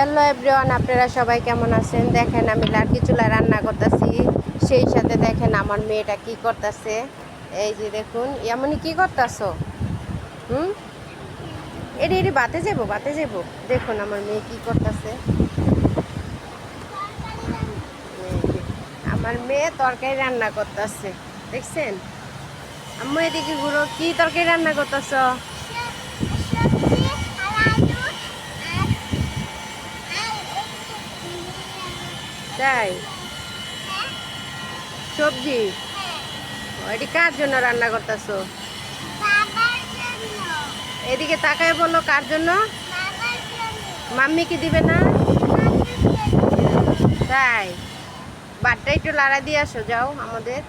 Hello everyone, আপনারা সবাই কেমন আছেন? দেখেন আমি লাড়কি চুলায় রান্না করতেছি। সেই সাথে দেখেন আমার মেয়েটা কি করতেছে। এই যে দেখুন এমনই কি করতেছ? হুম? এটি এটি বাতে যাব বাতে যাব দেখুন আমার মেয়ে কি করতেছে। আমার মেয়ে তরকারি রান্না করতেছে। দেখছেন? আম্মু, এদিকে ঘুরো, কি তরকারি রান্না করতেছ? তাই? সবজি? এটি কার জন্য রান্না করতেছো? এদিকে তাকায় বলো, কার জন্য? মাম্মি কি দিবে না? তাই। বাটটা একটু লাড়া দিয়ে আসো, যাও আমাদের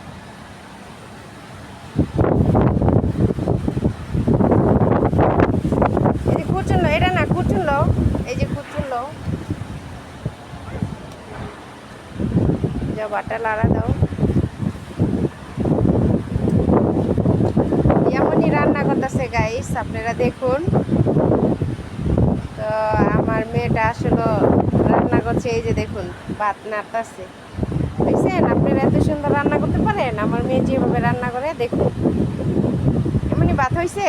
এই যে কুচুন এটা না কুচুন লো এই যে কুচুন লো যাও, বাটা লাড়া দাও। এমনই রান্না করতেছে গাইস আপনারা দেখুন। তো আমার মেয়েটা আসলে রান্না করছে, এই যে দেখুন, ভাত নাড়তাছে। দেখছেন, আপনারা এত সুন্দর রান্না করতে পারেন? আমার মেয়ে যেভাবে রান্না করে, দেখুন। এমনই ভাত হয়েছে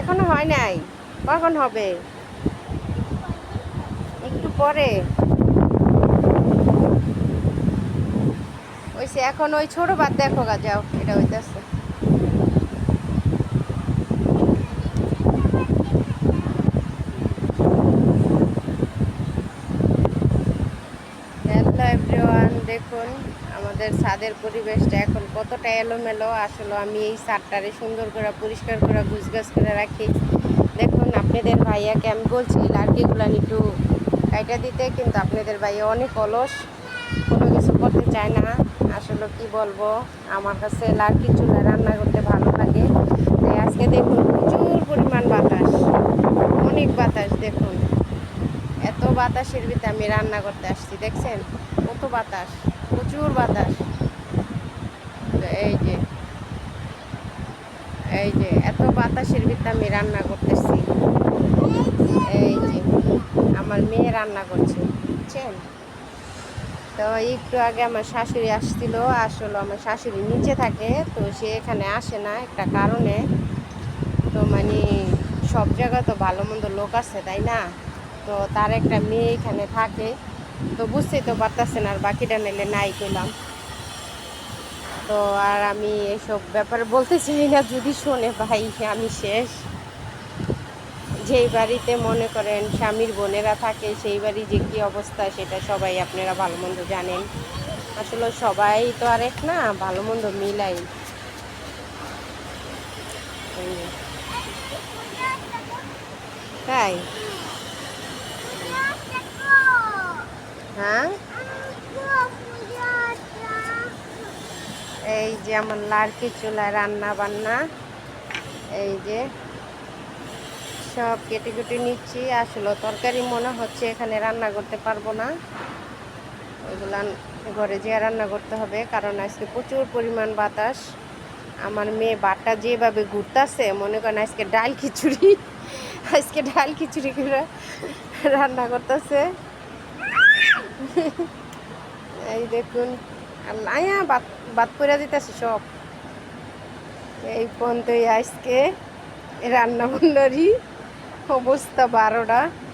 এখনও হয় নাই। কখন হবে? একটু পরে। ওইসে এখন ওই ছোট ভাত দেখো গা, যাও, এটা হইতেছে। দেখুন, আমাদের ছাদের পরিবেশটা এখন কতটা এলোমেলো, আসলে আমি এই ছাদটারে সুন্দর করে, পরিষ্কার করে, গুছগাছ করে রাখি। দেখুন, আপনাদের ভাইয়াকে আমি বলছি লাড়কিগুলো একটু কাইটা দিতে, কিন্তু আপনাদের ভাইয়া অনেক অলস, কোনো কিছু করতে চায় না। আসলে কি বলব, আমার কাছে লাড়কি চুলা রান্না করতে ভালো লাগে। তাই আজকে দেখুন প্রচুর পরিমাণ বাতাস, অনেক বাতাস দেখুন। এত বাতাসের ভিতরে আমি রান্না করতে আসছি, দেখছেন? কত বাতাস, প্রচুর বাতাস। এই যে এই যে, এত বাতাসের ভিতরে আমি রান্না করতেছি। এই যে, আমার মেয়ে রান্না করছে। তো একটু আগে আমার শাশুড়ি আসছিল, আসলে আমার শাশুড়ি নিচে থাকে, তো সে এখানে আসে না একটা কারণে। তো মানে সব জায়গায় তো ভালো মন্দ লোক আছে, তাই না? তো তার একটা মেয়ে এখানে থাকে, তো বুঝতেই তো পারতেছেন আর বাকিটা নিলে নাই কইলাম। তো আর আমি এসব ব্যাপারে বলতে চাই না, যদি শোনে ভাই, আমি শেষ। যেই বাড়িতে মনে করেন স্বামীর বোনেরা থাকে, সেই বাড়ি যে কী অবস্থা সেটা সবাই আপনারা ভালো মন্দ জানেন। আসলে সবাই তো আর এক না, ভালো মন্দ মিলাই। তাই? হ্যাঁ? এই যে আমার লাড়কি চুলায় রান্না বান্না এই যে। সব কেটে কেটে নিচ্ছি। আসলে তরকারি মনে হচ্ছে এখানে রান্না করতে পারব না। ওইগুলা ঘরে যেয়ে রান্না করতে হবে, কারণ আজকে প্রচুর পরিমাণ বাতাস। আমার মেয়ে বাটা যেভাবে ঘুরতেছে, মনে করেন আজকে ডাল খিচুড়ি, আজকে ডাল খিচুড়ি করে রান্না করতেছে। এই দেখুন আল্লাহ বাত বাত করে দিতেছে সব। এই পর্যন্তই আজকে রান্না বান্নারই অবস্থা বারোটা।